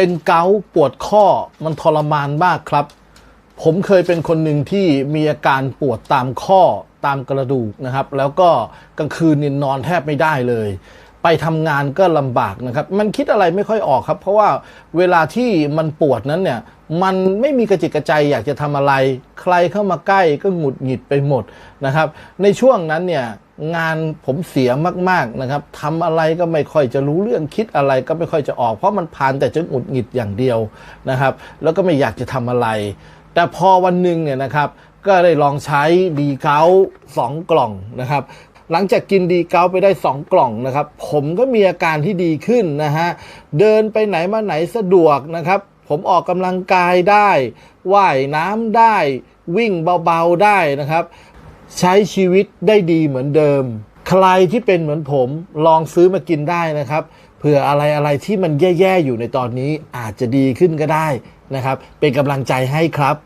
เป็นเกาปวดข้อมันทรมานมากครับ ผมเคยเป็นคนหนึ่งที่มีอาการปวดตามข้อตามกระดูกนะครับ แล้วก็กลางคืนนี่นอนแทบไม่ได้เลย ไปทำงานก็ลำบากนะครับ มันคิดอะไรไม่ค่อยออกครับ เพราะว่าเวลาที่มันปวดนั้นเนี่ยมันไม่มีกระจิตกระใจอยากจะทำอะไร ใครเข้ามาใกล้ก็หงุดหงิดไปหมดนะครับ ในช่วงนั้นเนี่ย งานผมเสียมากๆนะครับทำอะไรก็ไม่ค่อยจะรู้เรื่องคิดอะไรก็ไม่ค่อยจะออก เพราะมันผ่านแต่จะหงุดหงิดอย่างเดียวนะครับ แล้วก็ไม่อยากจะทำอะไร แต่พอวันหนึ่งเนี่ยนะครับก็ได้ลองใช้ดีเกาสองกล่องนะครับหลังจากกินดีเกาไปได้ 2 กล่องนะครับ ผมก็มีอาการที่ดีขึ้นนะฮะ เดินไปไหนมาไหนสะดวกนะครับ ผมออกกำลังกายได้ ว่ายน้ำได้ วิ่งเบาๆได้นะครับ ใช้ชีวิตได้ดีเหมือนเดิม ใครที่เป็นเหมือนผมลองซื้อมากินได้นะครับเผื่ออะไรอะไรที่มันแย่ ๆ อยู่ในตอนนี้อาจจะดีขึ้นก็ได้นะครับ เป็นกำลังใจให้ครับ